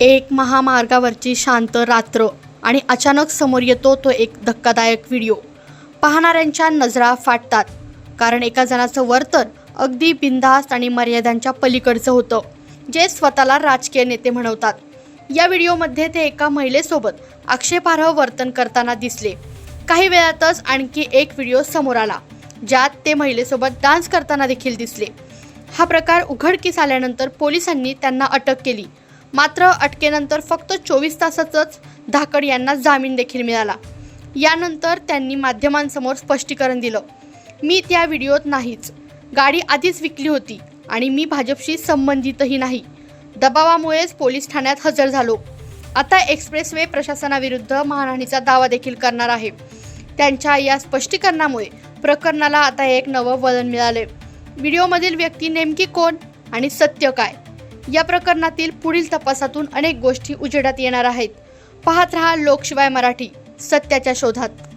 एक महामार्गावरची शांत रात्र आणि अचानक समोर येतो तो एक धक्कादायक व्हिडिओ. पाहणाऱ्यांच्या नजरा फाटतात. कारण एका जणाचं वर्तन अगदी बिनधास्त आणि मर्यादांच्या पलीकडचं होतं जे स्वतःला राजकीय नेते म्हणवतात. या व्हिडिओमध्ये ते एका महिलेसोबत आक्षेपार्ह वर्तन करताना दिसले. काही वेळातच आणखी एक व्हिडिओ समोर आला ज्यात ते महिलेसोबत डान्स करताना देखील दिसले. हा प्रकार उघडकीस आल्यानंतर पोलिसांनी त्यांना अटक केली. मात्र अटकेनंतर फक्त चोवीस तासातच धाकड यांना जामीन देखील मिळाला. यानंतर त्यांनी माध्यमांसमोर स्पष्टीकरण दिलं. मी त्या व्हिडिओत नाहीच. गाडी आधीच विकली होती आणि मी भाजपशी संबंधितही नाही. दबावामुळेच पोलीस ठाण्यात हजर झालो. आता एक्सप्रेसवे प्रशासनाविरुद्ध मानहानीचा दावा देखील करणार आहे. त्यांच्या या स्पष्टीकरणामुळे प्रकरणाला आता एक नवं वळण मिळाले व्हिडिओमधील व्यक्ती नेमकी कोण आणि सत्य काय? या प्रकरणातील पुढील तपासातून अनेक गोष्टी उजेडात येणार आहेत. पाहत रहा लोकशिवाय मराठी सत्याच्या शोधात.